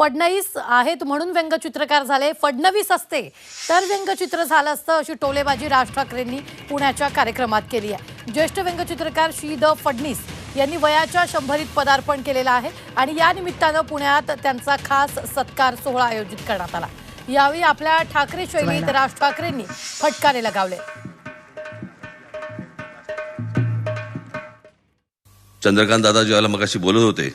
फडणवीस आहेत म्हणून व्यंगचित्रकार झाले. फडणवीस असते तर व्यंगचित्र झालं असतं अशी टोलेबाजी राज ठाकरेंनी पुण्याच्या कार्यक्रमात केली आहे. ज्येष्ठ व्यंगचित्रकार श्री द फडणीस यांनी वयाच्या शंभरीत पदार्पण केलेलं आहे आणि या निमित्तानं पुण्यात त्यांचा खास सत्कार सोहळा आयोजित करण्यात आला. यावेळी आपल्या ठाकरे शैलीत राज ठाकरेंनी फटकारे लगावले. चंद्रकांत दादा ज्यावेळेला मगाशी बोलत होते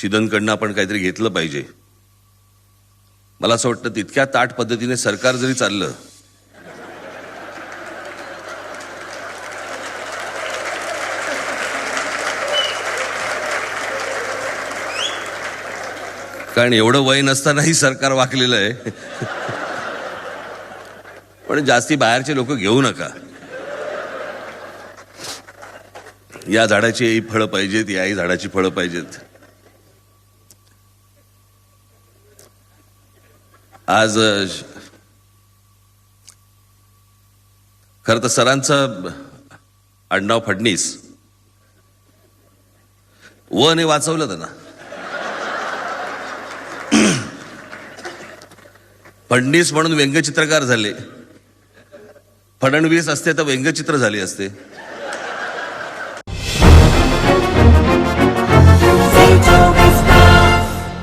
शिदनकडनं आपण काहीतरी घेतलं पाहिजे. मला असं वाटतं तितक्या ताट पद्धतीने सरकार जरी चाललं कारण एवढं वय नसतानाही सरकार वाकलेलं आहे. पण जास्ती बाहेरचे लोक घेऊ नका. या झाडाची ही फळं पाहिजेत याही झाडाची फळं पाहिजेत. आज खरं तर सरांचं आडनाव फडणीस. व ने वाचवलं त्यांना. फडणीस म्हणून व्यंगचित्रकार झाले. फडणवीस असते तर व्यंगचित्र झाले असते.